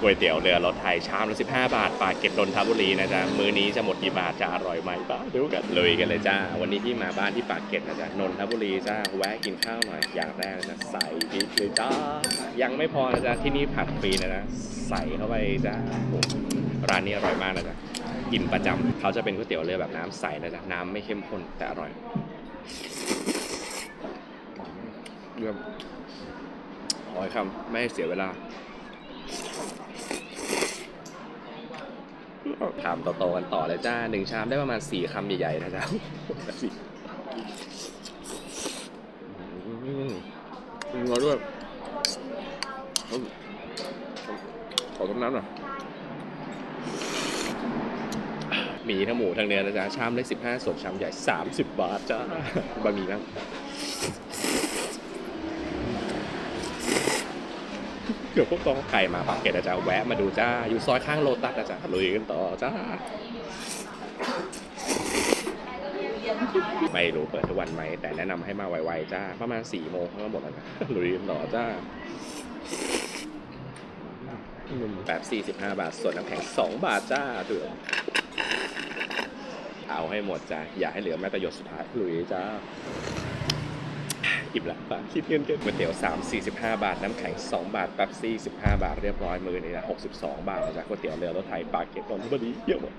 ก๋วยเตี๋ยวเรือรถไทยชามละ15 บาทปากเกร็ดนนทบุรีนะจ๊ะมื้อนี้จะหมดกี่บาทจะอร่อยไหมบ้าดูกันลุยกันเลยจ้า วันนี้ที่มาบ้านที่ปากเก็ดนะจ๊ะนนทบุรีจ้าแวะกินข้าวหน่อยอย่างแรกนะใส่พริกเลยจ้ายังไม่พอนะจ๊ะที่นี่ผัดฟรีนะจ๊ะใส่เข้าไปจ้าโอ้ร้านนี้อร่อยมากนะจ๊ะกินประจำเขาจะเป็นก๋วยเตี๋ยวเรือแบบน้ำใสนะจ๊ะน้ำไม่เข้มข้นแต่อร่อยเยี่ยมขอให้คำไม่ให้เสียเวลา ชามโตๆกันต่อเลยจ้าหนึ่งชามได้ประมาณสี่คำใหญ่ๆนะจ๊ะสี่อืมอืมอร่อยด้วยอืมขอต้มน้ำหน่อยหมีทั้งหมูทั้งเนื้อนะจ๊ะชามเล็กสิบห้าส่วนชามใหญ่สามสิบบาทจ้าบะหมี่นะ เกือบพวกต้องใครมาปากเกร็ดนะจ๊ะแวะมาดูจ้า อยู่ซอยข้างโลตัสนะจ๊ะลุยกันต่อจ้า ไม่รู้เปิดทุกวันไหม แต่แนะนำให้มาไวๆจ้า ประมาณ4ี่โมงก็หมดแล้วนะ ลุยกันต่อจ้าแบบ45 บาท ส่วนน้ำแข็ง 2 บาทจ้าเถื่อนเอาให้หมดจ้าอย่าให้เหลือแม้แต่หยดสุดท้ายลุยจ้า อิ่มละฝากคิดเงินกันก๋วยเตี๋ยว 3 45 บาท น้ำแข็ง 2 บาทแป๊บซี่ 15 บาทเรียบร้อยมือนี่นะ62 บาทนะจ๊ะก๋วยเตี๋ยวเรือรถไทยปากเก็ตนนทบุรีเยี่ยมหมด